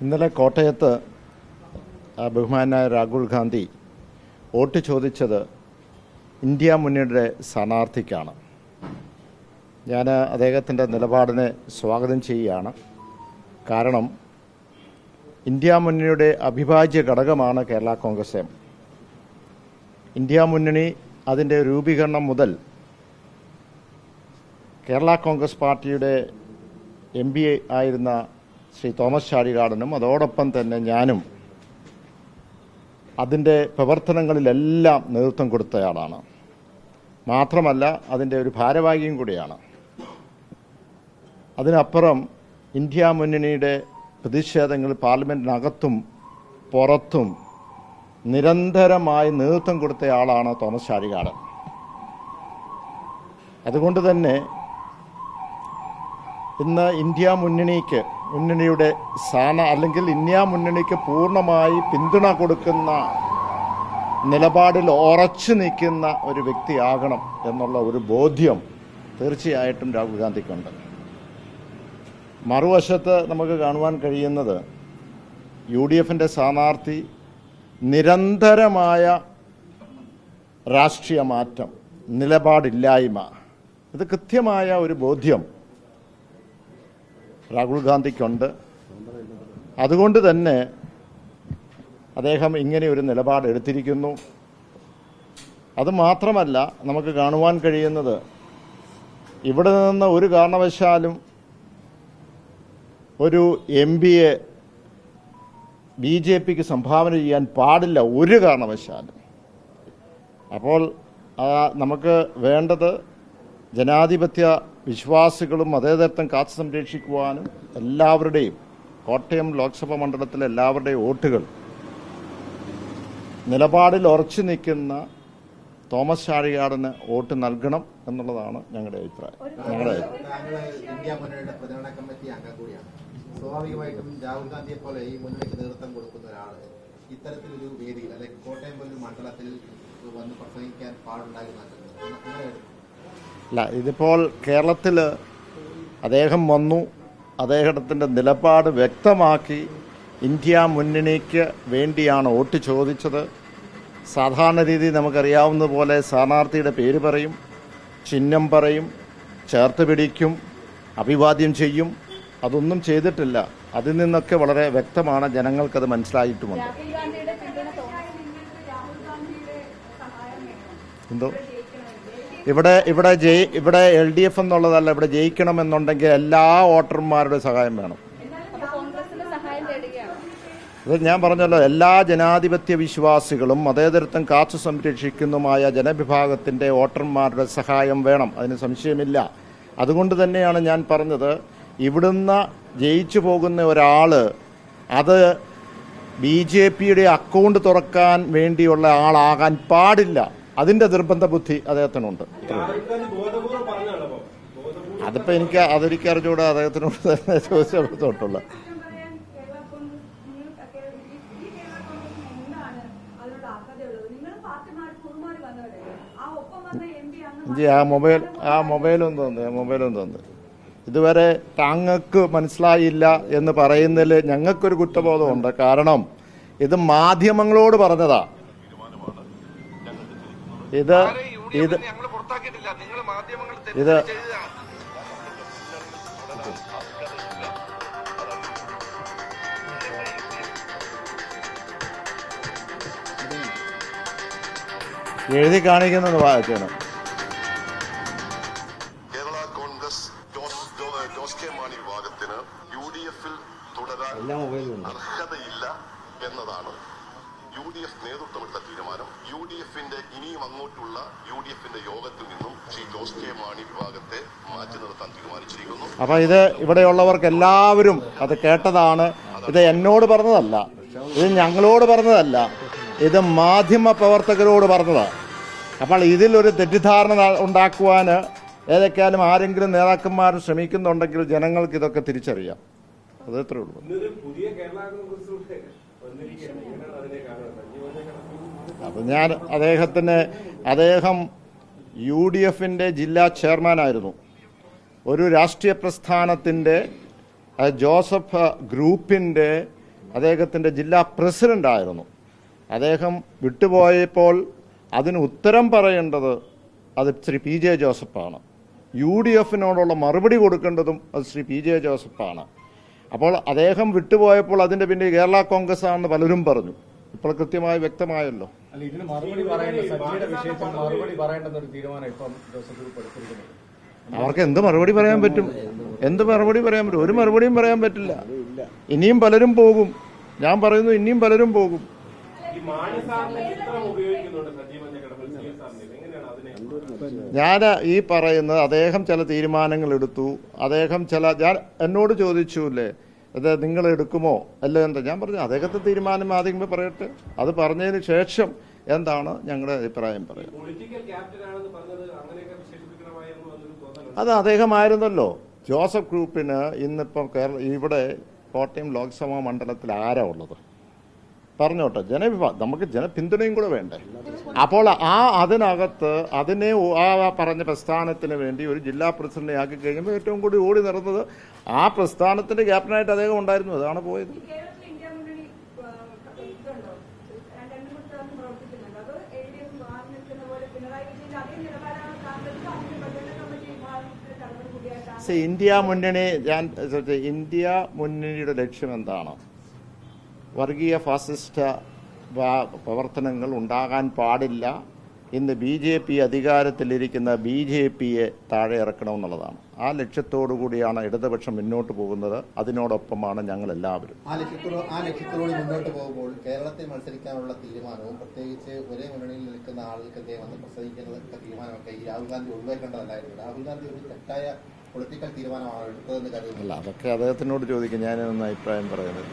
ഇന്നലെ കോട്ടയത്ത് ബഹുമാനായ രാഹുൽ ഗാന്ധി വോട്ട് ചോദിച്ചത് ഇന്ത്യ മുന്നണിയുടെ സ്ഥാനാർത്ഥിക്കാണ്. ഞാൻ അദ്ദേഹത്തിന്റെ നിലപാടിനെ സ്വാഗതം ചെയ്യുകയാണ്. കാരണം ഇന്ത്യ മുന്നണിയുടെ അവിഭാജ്യ ഘടകമാണ് കേരള കോൺഗ്രസ് എം. ഇന്ത്യ മുന്നണി അതിന്റെ രൂപീകരണം മുതൽ കേരള കോൺഗ്രസ് പാർട്ടിയുടെ എം പി ആയിരുന്ന ശ്രീ തോമസ് ചാഴികാടനും അതോടൊപ്പം തന്നെ ഞാനും അതിന്റെ പ്രവർത്തനങ്ങളിലെല്ലാം നേതൃത്വം കൊടുത്തയാളാണ്. മാത്രമല്ല അതിന്റെ ഒരു ഭാരവാഹിയും കൂടിയാണ്. അതിനപ്പുറം ഇന്ത്യ മുന്നണിയുടെ പ്രതിഷേധങ്ങൾ പാർലമെന്റിനകത്തും പുറത്തും നിരന്തരമായി നേതൃത്വം കൊടുത്തയാളാണ് തോമസ് ചാഴികാടൻ അതുകൊണ്ട് തന്നെ ഇന്ന് ഇന്ത്യ മുന്നണിക്ക് മുന്നണിയുടെ സ്ഥാന അല്ലെങ്കിൽ ഇന്ത്യ മുന്നണിക്ക് പൂർണമായി പിന്തുണ കൊടുക്കുന്ന നിലപാടിൽ ഉറച്ചു നിൽക്കുന്ന ഒരു വ്യക്തിയാകണം എന്നുള്ള ഒരു ബോധ്യം തീർച്ചയായിട്ടും രാഹുൽ ഗാന്ധിക്കുണ്ട്. മറുവശത്ത് നമുക്ക് കാണുവാൻ കഴിയുന്നത് യു ഡി എഫിന്റെ സ്ഥാനാർത്ഥി നിരന്തരമായ രാഷ്ട്രീയ മാറ്റം നിലപാടില്ലായ്മ. ഇത് കൃത്യമായ ഒരു ബോധ്യം രാഹുൽ ഗാന്ധിക്കുണ്ട്. അതുകൊണ്ട് തന്നെ അദ്ദേഹം ഇങ്ങനെ ഒരു നിലപാട് എടുത്തിരിക്കുന്നു. അത് മാത്രമല്ല നമുക്ക് കാണുവാൻ കഴിയുന്നത് ഇവിടെ നിന്ന് ഒരു കാരണവശാലും ഒരു എം പിയെ ബി ജെ പിക്ക് സംഭാവന ചെയ്യാൻ പാടില്ല ഒരു കാരണവശാലും. അപ്പോൾ നമുക്ക് വേണ്ടത് ജനാധിപത്യ വിശ്വാസികളും മതേതരത്വം കാത്തു സംരക്ഷിക്കുവാനും എല്ലാവരുടെയും കോട്ടയം ലോക്സഭാ മണ്ഡലത്തിലെ എല്ലാവരുടെയും വോട്ടുകൾ നിലപാടിൽ ഉറച്ചു നിൽക്കുന്ന തോമസ് ചാഴികാടന് വോട്ട് നൽകണം എന്നുള്ളതാണ് ഞങ്ങളുടെ അഭിപ്രായം. ഞങ്ങളുടെ സ്വാഭാവികമായിട്ടും രാഹുൽ ഗാന്ധിയെ പോലെ ഈ മുന്നണിക്ക് നേതൃത്വം കൊടുക്കുന്ന ഒരാൾ ഇത്തരത്തിലൊരു വേദിയിൽ അല്ലെങ്കിൽ കോട്ടയം പോലൊരു മണ്ഡലത്തിൽ വന്ന് പ്രസംഗിക്കാൻ അങ്ങനെ അല്ല ഇതിപ്പോൾ കേരളത്തിൽ അദ്ദേഹം വന്നു അദ്ദേഹത്തിന്റെ നിലപാട് വ്യക്തമാക്കി ഇന്ത്യ മുന്നണിക്ക് വേണ്ടിയാണ് വോട്ട് ചോദിച്ചത്. സാധാരണ രീതി നമുക്കറിയാവുന്ന പോലെ സ്ഥാനാർത്ഥിയുടെ പേര് പറയും ചിഹ്നം പറയും ചേർത്ത് പിടിക്കും അഭിവാദ്യം ചെയ്യും. അതൊന്നും ചെയ്തിട്ടില്ല. അതിൽ നിന്നൊക്കെ വളരെ വ്യക്തമാണ് ജനങ്ങൾക്കത് മനസ്സിലായിട്ടുമുണ്ട്. എന്തോ? ഇവിടെ ഇവിടെ ജയി ഇവിടെ എൽ ഡി എഫ് എന്നുള്ളതല്ല ഇവിടെ ജയിക്കണമെന്നുണ്ടെങ്കിൽ എല്ലാ വോട്ടർമാരുടെ സഹായം വേണം. അത് ഇത് ഞാൻ പറഞ്ഞല്ലോ എല്ലാ ജനാധിപത്യ വിശ്വാസികളും മതേതരത്വം കാത്തു സംരക്ഷിക്കുന്നതുമായ ജനവിഭാഗത്തിന്റെ വോട്ടർമാരുടെ സഹായം വേണം. അതിന് സംശയമില്ല. അതുകൊണ്ട് തന്നെയാണ് ഞാൻ പറഞ്ഞത് ഇവിടുന്ന് ജയിച്ചു പോകുന്ന ഒരാൾ അത് ബി ജെ പിയുടെ അക്കൗണ്ട് തുറക്കാൻ വേണ്ടിയുള്ള ആളാകാൻ പാടില്ല. അതിന്റെ നിർബന്ധ ബുദ്ധി അദ്ദേഹത്തിനുണ്ട്. അതിപ്പോ എനിക്ക് അതെനിക്ക് അറിഞ്ഞുകൂടെ അദ്ദേഹത്തിനോട് തന്നെ ജി ആ മൊബൈൽ ആ മൊബൈലും തോന്നുന്നു ആ മൊബൈലും തോന്നുന്നു. ഇതുവരെ താങ്കൾക്ക് മനസ്സിലായില്ല എന്ന് പറയുന്നതിൽ ഞങ്ങൾക്കൊരു കുറ്റബോധമുണ്ട്. കാരണം ഇത് മാധ്യമങ്ങളോട് പറഞ്ഞതാ. ഇത് ഇത് ഇത് എഴുതി കാണിക്കുന്നത് വായിക്കണം. കേരള കോൺഗ്രസ് ജോസ് കെ മാണി വിഭാഗത്തിന് യു ഡി എഫിൽ തുടരാൻ അർഹതയില്ല എന്നതാണ്. യു ഡി എഫ് നേതൃത്വമെടുത്ത തീരുമാനം യു ഡി എഫിന്റെ ഇനിയും അങ്ങോട്ടുള്ള യു ഡി എഫിന്റെ യോഗത്തിൽ നിന്നും ശ്രീ ജോസ് കെ മാണി വിഭാഗത്തെ മാറ്റി നിർത്താൻ തീരുമാനിച്ചിരിക്കുന്നു. അപ്പൊ ഇത് ഇവിടെയുള്ളവർക്ക് എല്ലാവരും അത് കേട്ടതാണ്. ഇത് എന്നോട് പറഞ്ഞതല്ല. ഇത് ഞങ്ങളോട് പറഞ്ഞതല്ല. ഇത് മാധ്യമ പ്രവർത്തകരോട് പറഞ്ഞതാണ് അപ്പോൾ ഇതിലൊരു തെറ്റിദ്ധാരണ ഉണ്ടാക്കുവാൻ ഏതൊക്കെയാലും ആരെങ്കിലും നേതാക്കന്മാർ ശ്രമിക്കുന്നുണ്ടെങ്കിൽ ജനങ്ങൾക്ക് ഇതൊക്കെ തിരിച്ചറിയാം. അത് ഇത്രേ ഉള്ളൂ അപ്പം ഞാൻ അദ്ദേഹത്തിന് അദ്ദേഹം യു ഡി എഫിന്റെ ജില്ലാ ചെയർമാനായിരുന്നു. ഒരു രാഷ്ട്രീയ പ്രസ്ഥാനത്തിന്റെ ജോസഫ് ഗ്രൂപ്പിന്റെ അദ്ദേഹത്തിന്റെ ജില്ലാ പ്രസിഡന്റ് ആയിരുന്നു അദ്ദേഹം വിട്ടുപോയപ്പോൾ അതിന് ഉത്തരം പറയേണ്ടത് അത് ശ്രീ പി ജെ ജോസഫാണ്. യു ഡി എഫിനോടുള്ള മറുപടി കൊടുക്കേണ്ടതും അത് ശ്രീ പി ജെ ജോസഫാണ്. അപ്പോൾ അദ്ദേഹം വിട്ടുപോയപ്പോൾ അതിന്റെ പിന്നെ കേരള കോൺഗ്രസ് ആണെന്ന് പലരും പറഞ്ഞു. ഇപ്പോൾ കൃത്യമായി വ്യക്തമായല്ലോ. അവർക്ക് എന്ത് മറുപടി പറയാൻ പറ്റും? എന്ത് മറുപടി പറയാൻ പറ്റും? ഒരു മറുപടിയും പറയാൻ പറ്റില്ല. ഇനിയും പലരും പോകും. ഞാൻ പറയുന്നു ഇനിയും പലരും പോകും. ഞാൻ ഈ പറയുന്നത് അദ്ദേഹം ചില തീരുമാനങ്ങൾ എടുത്തു. അദ്ദേഹം ചില ഞാൻ എന്നോട് ചോദിച്ചുല്ലേ അത് നിങ്ങൾ എടുക്കുമോ? അല്ല എന്താ ഞാൻ പറഞ്ഞു അദ്ദേഹത്തെ തീരുമാനം ആദ്യം പറയട്ടെ. അത് പറഞ്ഞതിന് ശേഷം എന്താണ് ഞങ്ങളുടെ അഭിപ്രായം പറയാം അത് അദ്ദേഹമായിരുന്നല്ലോ. ജോസഫ് ഗ്രൂപ്പിന് ഇന്നിപ്പം കേരള ഇവിടെ കോട്ടയം ലോക്സഭാ മണ്ഡലത്തിൽ ആരാ ഉള്ളത്? പറഞ്ഞോട്ടെ ജനവിഭാഗം നമുക്ക് ജനപിന്തുണയും കൂടെ വേണ്ടേ? അപ്പോൾ ആ അതിനകത്ത് അതിനെ ആ പറഞ്ഞ പ്രസ്ഥാനത്തിന് വേണ്ടി ഒരു ജില്ലാ പ്രസിഡന്റിനെ ആക്കി കഴിയുമ്പോൾ ഏറ്റവും കൂടി ഓടി നടന്നത് ആ പ്രസ്ഥാനത്തിന്റെ ക്യാപ്റ്റനായിട്ട് അദ്ദേഹം ഉണ്ടായിരുന്നു. അതാണ് പോയത്. ഇന്ത്യ മുന്നണി ഞാൻ ഇന്ത്യ മുന്നണിയുടെ ലക്ഷ്യം എന്താണ്? വർഗീയ ഫാസിസ്റ്റ് പ്രവർത്തനങ്ങൾ ഉണ്ടാകാൻ പാടില്ല ഇന്ന് ബി ജെ പി അധികാരത്തിലിരിക്കുന്ന ബി ജെ പിയെ താഴെ ഇറക്കണമെന്നുള്ളതാണ്. ആ ലക്ഷ്യത്തോടു കൂടിയാണ് ഇടതുപക്ഷം മുന്നോട്ട് പോകുന്നത്. അതിനോടൊപ്പമാണ് ഞങ്ങൾ എല്ലാവരും ആ ലക്ഷ്യത്തോട് മുന്നോട്ട് പോകുമ്പോൾ കേരളത്തിൽ മത്സരിക്കാനുള്ള തീരുമാനവും പ്രത്യേകിച്ച് ഒരേ മുന്നണിയിൽ നിൽക്കുന്ന ആളുകൾക്കെതിരെ വന്ന് പ്രസംഗിക്കുന്ന തീരുമാനമൊക്കെ ഈ രാഹുൽ ഗാന്ധി ഒഴിവാക്കേണ്ടതല്ലായിരുന്നു. രാഹുൽ ഗാന്ധി ഒരു തെറ്റായ പൊളിറ്റിക്കൽ തീരുമാനമാണ് എടുത്തതെന്ന് കരുതുന്നില്ല അതൊക്കെ അദ്ദേഹത്തിനോട് ചോദിക്കും. ഞാൻ അഭിപ്രായം പറയുന്നത്